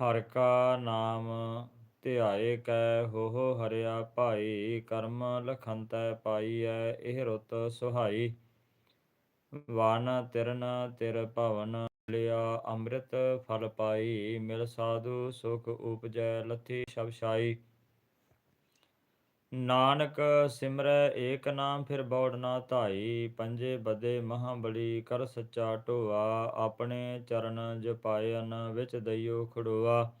ਹਰ ਕਾ ਨਾਮ ਧਿਆਏ ਕੈ ਹੋ ਹਰਿਆ ਭਾਈ, ਕਰਮ ਲਖੰਤੈ ਪਾਈਐ, ਇਹ ਰੁੱਤ ਸੁਹਾਈ। ਵਨ ਤਿਰਨ ਤਿਰ ਭਵਨ ਲਿਆ, ਅੰਮ੍ਰਿਤ ਫਲ ਪਾਈ, ਮਿਲ ਸਾਧੂ ਸੁਖ ਉਪਜੈ, ਲੱਥੀ ਸ਼ਬਸ਼ਾਈ ਨਾਨਕ ਸਿਮਰੈ ਏਕ ਨਾਮ ਫਿਰ ਬੌੜ ਨਾ ਧਾਈ, ਪੰਜੇ ਬਦੇ ਮਹਾ ਬਲੀ ਕਰ ਸੱਚਾ ਢੋਆ, ਆਪਣੇ ਚਰਨ ਜਪਾਇਨ ਵਿੱਚ ਦਈਓ ਖੜੋਆ।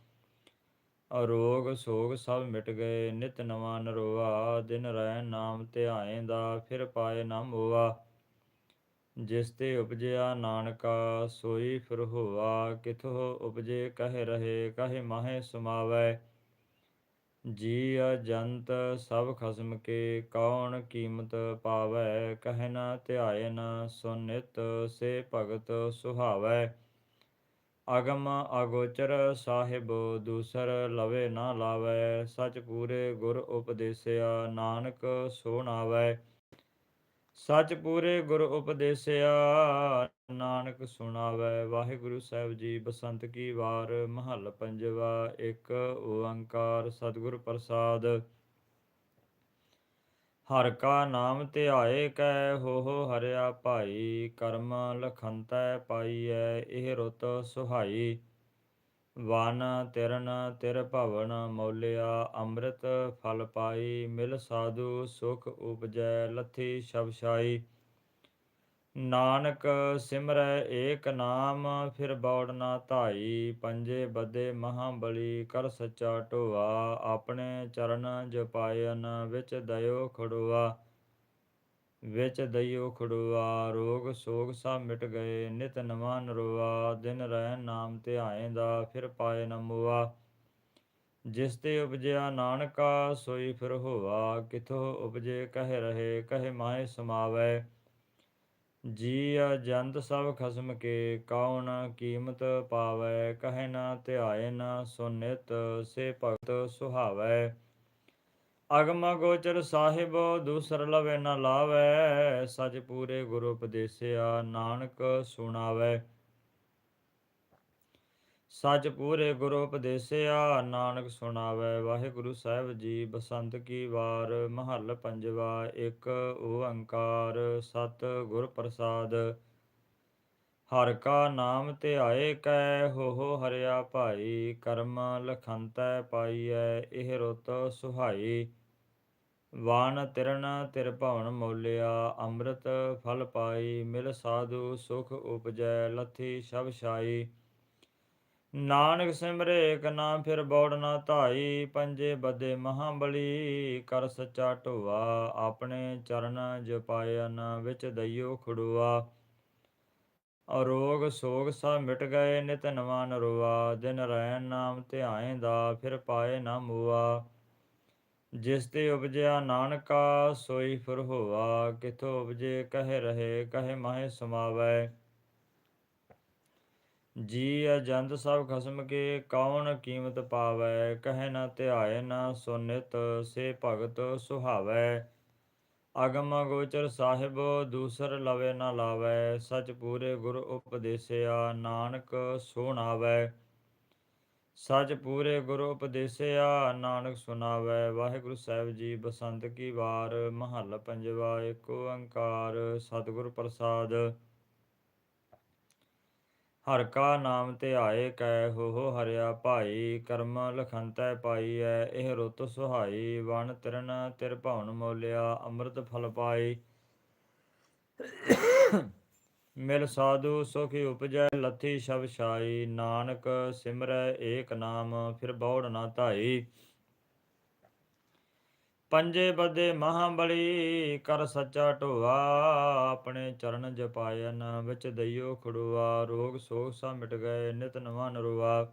ਅਰੋਗ ਸੋਗ ਸਭ ਮਿਟ ਗਏ, ਨਿਤ ਨਵਾਂ ਨਰੋਆ, ਦਿਨ ਰਹਿ ਨਾਮ ਧਿਆਏ ਦਾ ਫਿਰ ਪਾਏ ਨਾ ਮੋਆ। ਜਿਸ ਤੇ ਉਪਜਿਆ ਨਾਨਕਾ, ਸੋਈ ਫਿਰ ਹੋਆ, ਕਿਥੋ ਉਪਜੇ ਕਹਿ ਰਹੇ, ਕਹਿ ਮਾਹੇ ਸਮਾਵੈ। ਜੀ ਅਜੰਤ ਸਭ ਖਸਮ ਕੇ ਕੌਣ ਕੀਮਤ ਪਾਵੈ, ਕਹਿ ਨ ਧਿਆਏ ਨ ਸੁਨਿਤ ਸੇ ਭਗਤ ਸੁਹਾਵੈ। ਅਗਮ ਅਗੋਚਰ ਸਾਹਿਬ ਦੂਸਰ ਲਵੇ ਨਾ ਲਾਵੈ, ਸਚ ਪੂਰੇ ਗੁਰ ਉਪਦੇਸਿਆ ਨਾਨਕ ਸੋਨਾਵੈ ਸਚ ਪੂਰੇ ਗੁਰ ਉਪਦੇਸਿਆ, ਨਾਨਕ ਸੁਣਾਵੈ। ਵਾਹਿਗੁਰੂ ਸਾਹਿਬ ਜੀ, ਬਸੰਤ ਕੀ ਵਾਰ, ਮਹੱਲ ਪੰਜਵਾ, ਇੱਕ ਓੰਕਾਰ, ਸਤਿਗੁਰ ਪ੍ਰਸਾਦ। ਹਰ ਕਾ ਨਾਮ ਧਿਆਏ ਕੈ, ਹੋ ਹੋ ਹਰਿਆ ਭਾਈ, ਕਰਮ ਲਖੰਤੈ ਪਾਈਐ, ਇਹ ਰੁਤ ਸੁਹਾਈ। ਵਨ ਤਿਰਨ ਤਿਰ ਭਵਨ ਮੌਲਿਆ, ਅੰਮ੍ਰਿਤ ਫਲ ਪਾਈ, ਮਿਲ ਸਾਧੂ ਸੁਖ ਉਪਜੈ, ਲੱਥੀ ਸ਼ਬਸ਼ਾਈ ਨਾਨਕ ਸਿਮਰੈ ਏਕ ਨਾਮ, ਫਿਰ ਬੌੜ ਨਾ ਧਾਈ, ਪੰਜੇ ਬਦੇ ਮਹਾ ਬਲੀ ਕਰ ਸੱਚਾ ਢੋਆ, ਆਪਣੇ ਚਰਨ ਜਪਾਇਨ ਵਿੱਚ ਦਇਓ ਖੜੋਆ। ਵਿੱਚ ਦਈਓ ਖੜੋਆ ਰੋਗ ਸੋਗ ਸਭ ਮਿਟ ਗਏ, ਨਿਤ ਨਵਾਂ ਨਰੋਆ, ਦਿਨ ਰਹਿ ਨਾਮ ਧਿਆਏ ਦਾ, ਫਿਰ ਪਾਏ ਨ ਜਿਸ ਤੇ ਉਪਜਿਆ ਨਾਨਕਾ, ਸੋਈ ਫਿਰ ਹੋਵਾ ਕਿਥੋ ਉਪਜੇ ਕਹਿ ਰਹੇ, ਕਹਿ ਮਾਹੇ ਸਮਾਵੈ। ਜੀ ਜੰਤ ਸਭ ਖਸਮ ਕੇ ਕੌਣ ਕੀਮਤ ਪਾਵੈ, ਕਹਿ ਨਾ ਧਿਆਏ ਨਾ ਸੁਨਿਤ, ਸੇ ਭਗਤ ਸੁਹਾਵੈ। ਅਗਮ ਗੋਚਰ ਸਾਹਿਬ, ਦੂਸਰ ਲਵੇ ਨ ਲਾਵੈ, ਸਚ ਪੂਰੇ ਗੁਰ ਉਪਦੇਸਿਆ, ਨਾਨਕ ਸੁਣਾਵੈ। ਸਚ ਪੂਰੇ ਗੁਰ ਉਪਦੇਸਿਆ, ਨਾਨਕ ਸੁਣਾਵੈ। ਵਾਹਿਗੁਰੂ ਸਾਹਿਬ ਜੀ, ਬਸੰਤ ਕੀ ਵਾਰ, ਮਹੱਲ ਪੰਜਵਾ, ਇੱਕ ਓੰਕਾਰ, ਸਤ ਗੁਰ ਪ੍ਰਸਾਦ। ਹਰ ਕਾ ਨਾਮ ਧਿਆਏ ਕੈ, ਹੋ ਹੋ ਹਰਿਆ ਭਾਈ, ਕਰਮ ਲਖੰਤੈ ਪਾਈਐ, ਇਹ ਰੁਤ ਸੁਹਾਈ। ਵਾਣ ਤਿਰਨ ਤਿਰ ਭਵਨ ਮੋਲਿਆ, ਅੰਮ੍ਰਿਤ ਫਲ ਪਾਈ, ਮਿਲ ਸਾਧੂ ਸੁਖ ਉਪਜੈ, ਲੱਥੀ ਸ਼ਬ ਛਾਈ। ਨਾਨਕ ਸਿਮਰੇ ਏਕ ਨਾਮ ਫਿਰ ਬੋੜ ਨਾ ਧਾਈ, ਪੰਜੇ ਬਦੇ ਮਹਾ ਬਲੀ ਕਰ ਸੱਚਾ ਢੋਆ, ਆਪਣੇ ਚਰਨ ਜਪਾਇਨ ਵਿੱਚ ਦਈਓ ਖੜੂਆ। ਅਰੋਗ ਸੋਗ ਸਭ ਮਿਟ ਗਏ ਨਿਤ ਨਵਾਂ ਨਰੋਆ, ਦਿਨ ਰੈਣ ਨਾਮ ਧਿਆਏ ਦਾ ਫਿਰ ਪਾਏ ਨਾ ਮੂਆ। ਜਿਸ ਤੇ ਉਪਜਿਆ ਨਾਨਕਾ, ਸੋਈ ਫਿਰ ਹੋਆ, ਕਿਥੋ ਉਪਜੇ ਕਹਿ ਰਹੇ, ਕਹਿ ਮਾਹੇ ਸਮਾਵੈ। ਜੀ ਅਜੰਤ ਸਭ ਖਸਮ ਕੇ ਕੌਣ ਕੀਮਤ ਪਾਵੈ, ਕਹੇ ਨਾ ਧਿਆਏ ਨਾ ਸੁਨਿਤ, ਸੇ ਭਗਤ ਸੁਹਾਵੈ। ਅਗਮ ਗੋਚਰ ਸਾਹਿਬ, ਦੂਸਰ ਲਵੇ ਨਾ ਲਾਵੈ, ਸਚ ਪੂਰੇ ਗੁਰ ਉਪਦੇਸਿਆ, ਨਾਨਕ ਸੋਣਾਵੈ। ਸਚ ਪੂਰੇ ਗੁਰ ਉਪਦੇਸਿਆ, ਨਾਨਕ ਸੁਨਾਵੈ ਵਾਹਿਗੁਰੂ ਸਾਹਿਬ ਜੀ, ਬਸੰਤ ਕੀ ਵਾਰ, ਮਹੱਲ ਪੰਜਵਾ, ਏਕ ਓੰਕਾਰ, ਸਤਿਗੁਰ ਪ੍ਰਸਾਦ। ਹਰ ਕਾ ਨਾਮ ਆਏ ਕੈ, ਹੋ ਹੋ ਹਰਿਆ ਭਾਈ, ਕਰਮ ਲਖੰਤੈ ਪਾਈਐ, ਇਹ ਰੁੱਤ ਸੁਹਾਈ, ਵਣ ਤਿਰਨ ਤਿਰ ਭਵਨ ਮੋਲਿਆ, ਅੰਮ੍ਰਿਤ ਫਲ ਪਾਈ। ਮਿਲ ਸਾਧੂ ਸੁਖੀ ਉਪਜੈ, ਲੱਥੀ ਸ਼ਬ ਛਾਈ। ਨਾਨਕ ਸਿਮਰੈ, ਏਕ ਨਾਮ, ਫਿਰ ਬੌੜ ਨਾ ਧਾਈ। ਪੰਜੇ ਬਦੇ ਮਹਾ ਬਲੀ ਕਰ ਸੱਚਾ ਢੋਆ। ਆਪਣੇ ਚਰਨ ਜਪਾਇਨ, ਵਿੱਚ ਦਈਓ ਖੜੋਆ। ਰੋਗ ਸੋਗ ਸਭ ਮਿਟ ਗਏ, ਨਿਤ ਨਵਾਂ ਨਰੋਆ।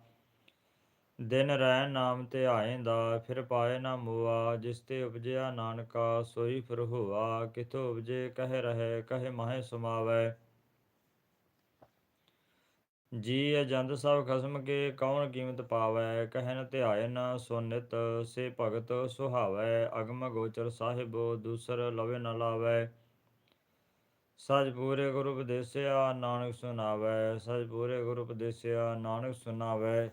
ਦਿਨ ਰਹਿ ਨਾਮ ਤੇ ਧਿਆਏਂਦਾ ਫਿਰ ਪਾਏ ਨਾ ਮੋਆ। ਜਿਸ ਤੇ ਉਪਜਿਆ ਨਾਨਕਾ, ਸੋਈ ਫਿਰ ਹੋਆ। ਕਿਥੋ ਉਪਜੇ, ਕਹਿ ਰਹੇ, ਕਹਿ ਮਾਹੇ ਸਮਾਵੈ। ਜੀ ਅਜੰਤ ਸਭ ਖਸਮ ਕੇ ਕੌਣ ਕੀਮਤ ਪਾਵੈ? ਕਹਿਨ ਧਿਆਇਨ ਸੁਨਿਤ, ਸੇ ਭਗਤ ਸੁਹਾਵੈ। ਅਗਮ ਗੋਚਰ ਸਾਹਿਬ, ਦੂਸਰ ਲਵੇ ਨ ਲਾਵੈ। ਸਜ ਪੂਰੇ ਗੁਰੂ ਉਪਦੇਸਿਆ ਨਾਨਕ ਸੁਨਾਵੈ। ਸਜ ਪੂਰੇ ਗੁਰੂ ਉਪਦੇਸਿਆ ਨਾਨਕ ਸੁਨਾਵੈ।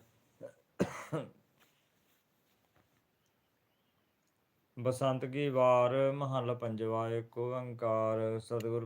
ਬਸੰਤ ਕੀ ਵਾਰ ਮਹੱਲ ਪੰਜਵਾ ਏਕ ਓੰਕਾਰ। ਸਤਿਗੁਰ